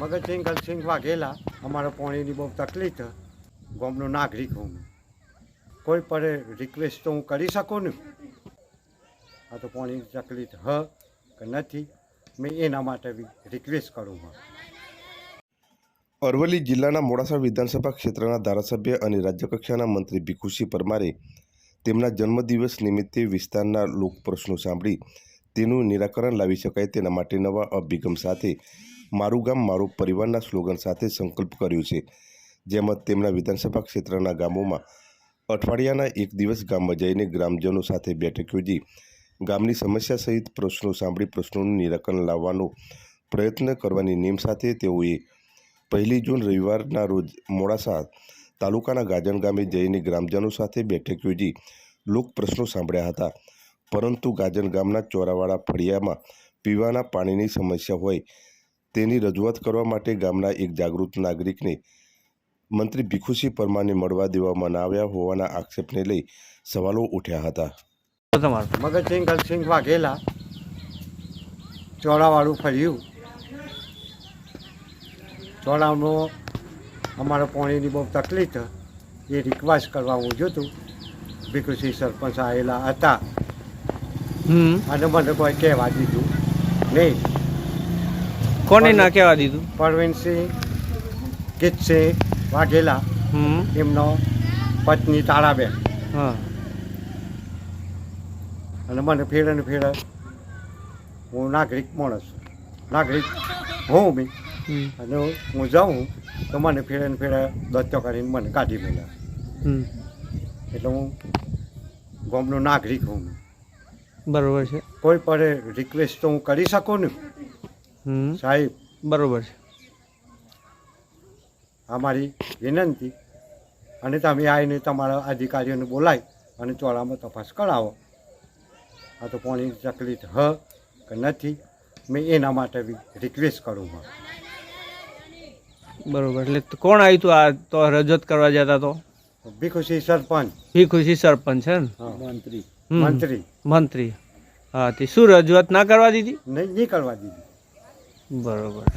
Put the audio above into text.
ભગતસિંહ ગલસિંહ વાઘેલા અમારે પાણીની બહુ તકલીફ ગામનો નાગરિક હું. કોઈ પણ રિક્વેસ્ટ તો હું કરી શકું ને? આ તો પાણીની તકલીફ હ કે નથી. મેં એના માટે બી રિક્વેસ્ટ કરું હું. અરવલ્લી જિલ્લાના મોડાસા વિધાનસભા ક્ષેત્રના ધારાસભ્ય અને રાજ્યકક્ષાના મંત્રી ભીખુસિંહ પરમારે તેમના જન્મદિવસ નિમિત્તે વિસ્તારના લોકપ્રશ્નો સાંભળી તેનું નિરાકરણ લાવી શકાય તેના માટે નવા અભિગમ સાથે મારું ગામ મારો પરિવારના સ્લોગન સાથે સંકલ્પ કર્યો છે, જેમાં તેમના વિધાનસભા ક્ષેત્રના ગામોમાં અઠવાડિયાના એક દિવસ ગામમાં જઈને ગ્રામજનો સાથે બેઠક યોજી, ગામની સમસ્યા સહિત પ્રશ્નો સાંભળી પ્રશ્નોનું નિરાકરણ લાવવાનો પ્રયત્ન કરવાની નેમ સાથે તેઓએ પહેલી જૂન રવિવારના રોજ મોડાસા તાલુકાના ગાજણ ગામે જઈને ગ્રામજનો સાથે બેઠક યોજી, લોક પ્રશ્નો સાંભળ્યા હતા. પરંતુ ગાજણ ગામના ચોરાવાળા ફળિયામાં પીવાના પાણીની સમસ્યા હોય તેની રજૂઆત કરવા માટે ગામના એક જાગૃત નાગરિકને મંત્રી ભીખુસિંહ પરમારને મળવા દેવામાં ના આવ્યા હોવાના આક્ષેપને લઈ સવાલો ઉઠ્યા હતા. મગજસિંહ ગલસિંહ વાઘેલા ચોળાવાળું ફર્યું. ચોળામાં અમારો પાણીની બહુ તકલીફ છે. એ રિક્વેસ્ટ કરવા હું જોતું ભીખુસિંહ સરપંચ આવેલા હતા. અને મને કોઈ કહેવા દીધું નહીં. કોને ના કહેવા દીધું? પરવીનસિંહ કિતસિંહ વાઘેલા એમનો પત્ની તારાબેન હા. અને મને ફેરે ને ફેરે હું નાગરિક માણસ. નાગરિક હું બી અને હું જાઉં તો મને ફેરે ને ફેરે દત્તો કરીને મને કાઢી મેળ્યા એટલે હું ગામનો નાગરિક હું બરોબર છે. કોઈ પડે રિક્વેસ્ટ તો હું કરી શકું ને? સાહેબ બરોબર છે. આ મારી વિનંતી અને તમે આવીને તમારા અધિકારીઓને બોલાવી અને ચોળામાં તપાસ કરાવો. આ તો પાણીની તકલીફ હ કે નથી મેં એના માટે બી રિક્વેસ્ટ કરું હું બરોબર એટલે કોણ આવ્યું હતું આ તો રજૂઆત કરવા જતા તો? ભીખુશી સરપંચ. ભીખુશી સરપંચ છે ને? હા, હમ. મંત્રી. મંત્રી. હા તે શું રજૂઆત ના કરવા દીધી? નહીં નહીં કરવા દીધી. બરોબર